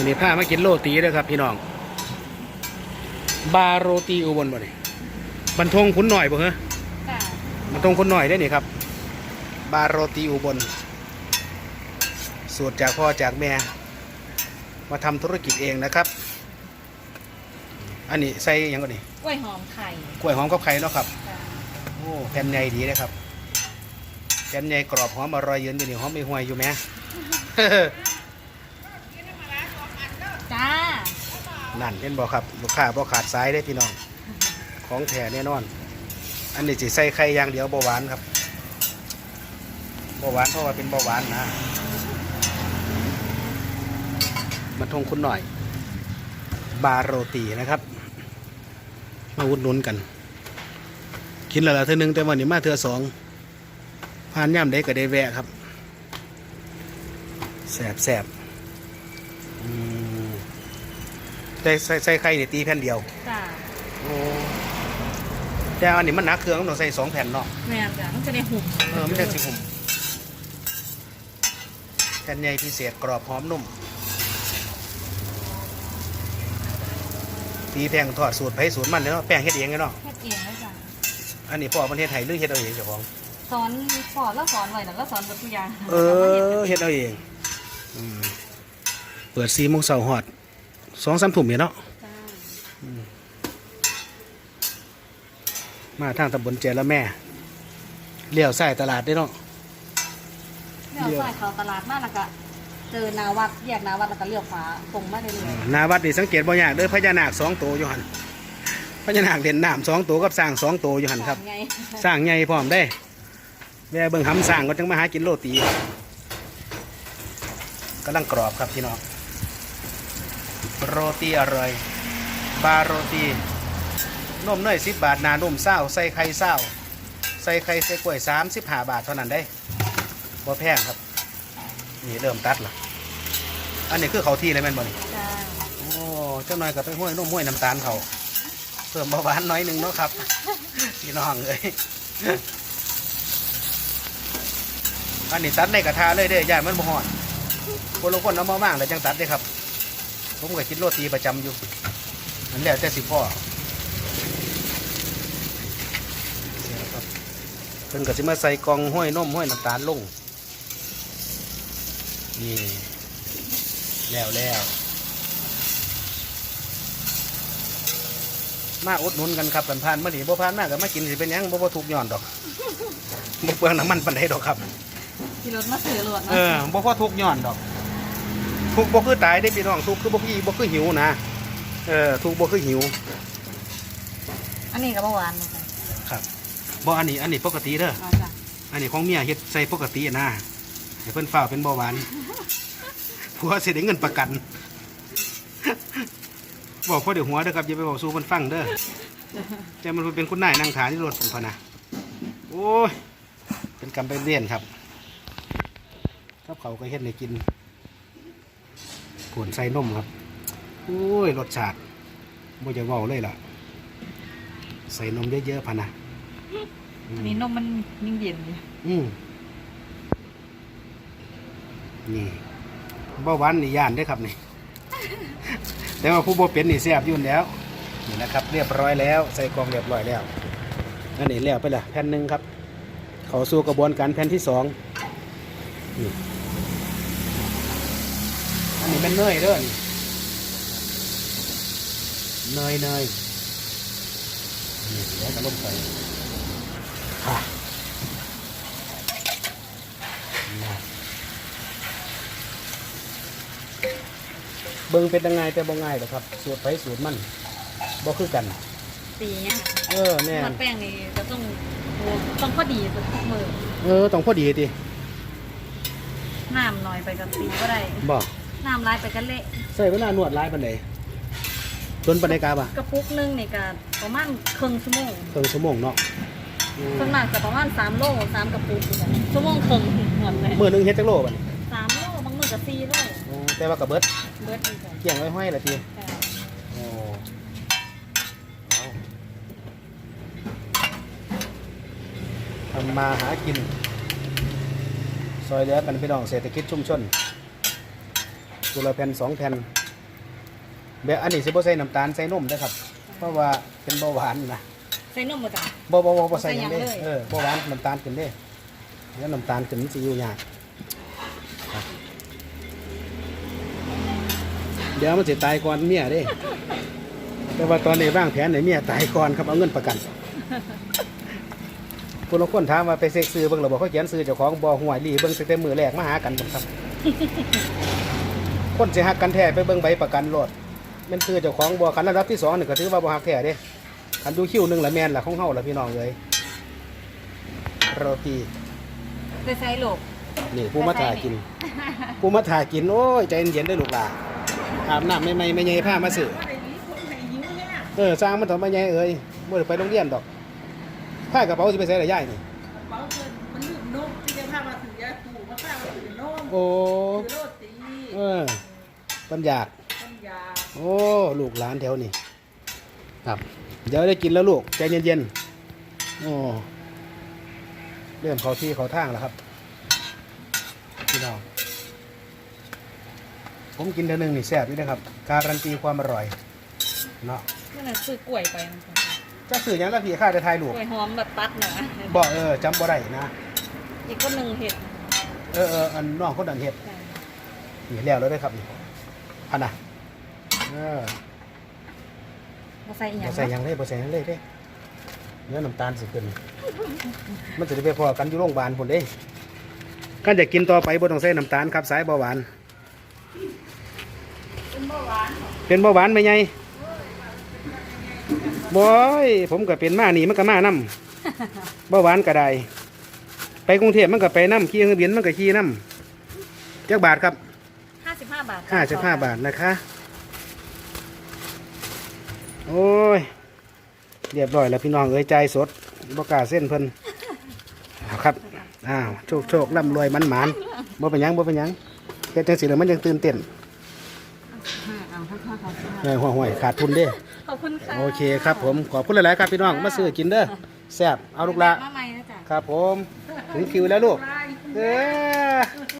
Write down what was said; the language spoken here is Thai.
วันนี้พามากินโรตีเด้อครับ พี่น้อง บาโรตีอุบลบ่นี่บรรทงคุณหน่อยบ่เหรอค่ะบรรทงคุณหน่อยได้นี่ครับ บาโรตีอุบล สูตรจากพ่อจากแม่ มาทำธุรกิจเองนะครับ อันนี้ใส่หยังก่อนนี่กล้วยหอมไข่กล้วยหอมกับไข่เนาะครับค่ะโอ้แผ่นใหญ่ดีนะครับแผ่นใหญ่กรอบหอมอร่อยยืนอยู่นี่หอมไม่ห่วยอยู่ไหม จ้า นั่นเห็นบอกครับลูกค้าบ่ขาดสายได้พี่น้อง ของแท้แน่นอน อันนี้สิใส่ไข่อย่างเดียวเบาหวานครับเบาหวานเพราะว่าเป็นเบาหวานนะมาทงคุณหน่อย บาโรตีนะครับ มาอุดหนุนกัน กินล้วละเธอหนึ่งแต่วันนี้มาเธอสองผ่านย่ำได้ก็ได้แวะครับแสบแสบอืม ใส่ใส่ใส่ไข่เนี่ยตีแผ่นเดียวจ้าโอ้แต่อันนี้มันหนักเครื่องมันต้องใส่สองแผ่นเนาะแม่นจ้ะมันจะได้หุ่มเออไม่ใช่สิผมแผ่นใหญ่พิเศษกรอบหอมนุ่มตีแป้งทอดสูตรไผสูตรมันเลยเนาะแป้งเฮ็ดเองเลยเนาะเฮ็ดเองเลยจ้ะอันนี้พ่อประเทศไทยหรือเฮ็ดเอาเองเจ้าของสอนสอนแล้วสอนไว้แล้วก็สอนหมดทุกอย่างเออเฮ็ดเอาเองอืมเปิดสี่โมงเช้าฮอด สองสามทุ่มเนี่ยเนาะจ้ามาทางตำบลเจรแม่เลี้ยวใส่ตลาดได้เนาะเลี้ยวซ้ายเข้าตลาดมาแล้วก็เจอนาวัดแยกนาวัดแล้วก็เลี้ยวขวาตรงมาเรื่อยหนาวัดนี่สังเกตบ่ยากเด้อพญานาคสองตัวอยู่หันพญานาคเด่นน้ำสองตัวกับสร้างสองตัวอยู่หันๆครับไงสร้างใหญ่พร้อมได้แว่เบิ่งหำสร้างก็จังมาหากินโรตีกำลังกรอบครับพี่น้อง โรตีอร่อย บาโรตีนมเนยสิบบาท นานมเศร้าใส่ไข่เศร้าใส่ไข่ใส่กล้วยสามสิบห้าบาทเท่านั้นได้บ่แพงครับ นี่เริ่มตัดละอันนี้คือเขาที่เลยแม่นบ่นี่จ้าโอ้เจ้าหน่อยก็ไปห้วยนมห้วยน้ำตาลเขาเพิ่มเบาหวานน้อยหนึ่งเนาะครับพี่น้องเอ้ยอันนี้ตัดในกระทะเลยเด้อย่ามันบ่ฮอดคนละคนเอามามากเลยจังตัดเด้ครับ ผมก็กินโรตีประจำอยู่อันแล้วแต่สิพ่อเสียครับเพิ่นก็สิมาใส่กล่องห้วยนมห้วยน้ำตาลลง นี่ แล้วแล้วมาอุดหนุนกันครับกันผ่านมาดีบ่ผ่านมากก็มากินสิเป็นหยังบ่บ่ทุกข์ย้อนดอกบ่เปลืองน้ำมันปานใดดอกครับขี่รถมาซื้อรถเออบ่พอทุกข์ย้อนดอก ทุกข์บ่คือตายได้พี่น้องทุกข์คือบ่คือบ่คือหิวนะเออทุกข์บ่คือหิว อันนี้ก็บ่หวานเหมือนกันครับบ่อันนี้อันนี้ปกติเด้ออ๋อจ้ะอันนี้ของเมียเฮ็ดใส่ปกตินะให้เพิ่นฝ้าวเป็นเบาหวานผัวสิได้เงินประกัน บอกพ่อเดี๋ยวหัวเด้อครับอย่าไปบอกสู้เพิ่นฟังเด้อแต่มันเป็นคุณนายนั่งขาที่รถผมพะนะโอ้ยเป็นกรรมเป็นเรียนครับครับเขาวก็เฮ็ดให้กิน ผลใส่นมครับโอ้ยรสชาติบ่จะเว้าเลยล่ะ ใส่นมเยอะๆพะนะอืมอันนี้นมมันยิ่งเย็นอยู่อืมนี่เบาหวานนี่ย่านได้อครับนี่ แต่ว่าผู้บ่เป็นนี่แซ่บอยุ่นนแหล้วนี่นะครับ เรียบร้อยแล้ว ใส่กล่องเรียบร้อยแล้วอันนี้แล้วไปละแผ่นหนึ่งครับ เขาสู่กระบวนการแผ่นที่สองนี่อั นนี้เป็นเนยเด้อนี่เนยเนยนี่แล้วก็ลงไปค่ะเบิ่งเป็นยังไงแต่บ่ง่ายหรอกครับ สูตรไปสูตรมันบ่คือกันตีเนี่ยค่ะเออแม่ทอนดแป้งนี่จะต้องโอ้ต้องพอดีสุดทุกมือเออต้องพอดีติน้ำน้อยไปกับตีก็ได้บ่ น้ำร้ายไปกันเละใส่เวลานวดหลายปานใดจนปานใดกาบ่ะกระปุกหนึงนี่ก็ประมาณครึ่งชั่วโมงครึ่งชั่วโมงเนาะอืมส่วนมากจะประมาณ3โล3กระปุกอยู่กันชั่วโมงครึ่งหมดเลยมื้อหนึงเฮ็ดจักโลบัดนี้3โลบางมื้อก็4โลอ๋อแต่ว่าก็เบิดเบิดอีกจ้ะเกี่ยงไว้ห้อยละติค่ะโอ้เอาทำมาหากิน ซอยเหลือกันพี่น้องเศรษฐกิจชุมชน กุละแผ่นสองแผ่นแบบอันนี้สิบ่ใส่น้ำตาลใส่นมนะครับ เพราะว่าเป็นเบาหวานนะใส่นมบ่จ้ะ บ่บ่บ่บ่ใส่หยังเด้ใส่หยังเลย เออเบาหวานน้ำตาลขึ้นเด้แล้วน้ำตาลขึ้นมันสิอยู่ยากครับเดี๋ยวมันสิตายก่อนเมียเด้ แต่ว่าตอนนี้วางแผนให้เมียตายก่อนครับเอาเงินประกันผู้ลางคนถามว่าไปเซ็กซื้อเบิ่งแล้วบ่เขาเขียนซื้อเจ้าของบ่ห่วยหลีเบิ่งตั้งแต่มื้อแรกมาหากันบ่ครับ คนสิฮักกันแท้ไปเบิ่งใบประกันรถแมันซื้อเจ้าของบ่คันระดับที่สองนี่ก็ถือว่าบ่ฮักแท้เด้คันดูคิวหนึงละแม่นละของเฮาละพี่น้องเอ้ยโรตีไปใส่โลกนี่ผู้มาถ่ายกิน ผู้มาถ่ายกินโอ้ยใจเย็นๆได้อลูกหลานอาบน้ำใหม่ๆไม่ใหญ่ผ้ามาซื้อเออสร้างมันต่อมาใหญ่เอ้ยบ่ได้ไปโรงเรียนดอกผ้ากระเป๋าสิไปใส่ละยายนี่เป๋าเงินมันลืมนมที่จะพามาถือยาสูบมาพามาถือนมโอ้ถือโรตีเออ ปัญญากต้นยาโอ้ลูกหลานแถวนี้ครับ เดี๋ยวได้กินแล้วลูกใจเย็นๆโอ้เริ่มเขาที่เขาทางแล้วครับพี่น้องผมกินเดือนหนึ่งนี่แซ่บนี่นะครับ การันตีความอร่อยเนาะนั่นน่ะซื้อกล้วยไปมันจ้ะจะสื่อหยังละพี่ข้าจะทายลูกกล้วยหอมแบบตัดหนาบอกเออจำบ่ได้นะอีกคนหนึ่งเห็ดเออเอออันน้องคนดันเห็ดใช่นี่แล้วแล้วได้อครับนี่ พันน่ะเออมาใส่อีหยับ่งใส่หยังเลยบ่ใส่หยังเลยเด้เนื้อน้ำตาลสิขึ้น มันจะได้ไปพอกันอยู่โรงพยาบาลพุ่นเด้กันจะกินต่อไปบ่ต้องใส่น้ำตาลครับสายเบาหวาน เป็นเบาหวานเป็นเบาหวานไหมไงบอยผมก็เป็นมานี่มันก็มานํเบาหวานก็ได้ ไปกรุงเทพมันก็ไปน้ำขี่เครื่องบินมันก็ขี่น้ำจักบาทครับ ห้าสิบห้าบาทห้าสิบห้าบาทนะคะ โอ้ย เรียบร้อยแล้วพี่น้องเอ้ยใจายสดบกล้าเส้นเพิ่นเอาครับ อ้าว โชคโชคร่ำรวยมันหมานบ่เป็นหยังบ่เป็นหยังแค่จังสิแล้วมันยังตื่นเต้นเอาทั้งข้าวทั้งเออห่วยห่วยขาดทุนเด้ ขอบคุณค่ะโอเคครับผม ขอบคุณหลาย ๆ ครับพี่น้อง มาซื้อกินเด้อแซ่บเอาลูกละ มาใหม่นะจ๊ะครับผม ถึงคิวแล้วลูกลายเด้อ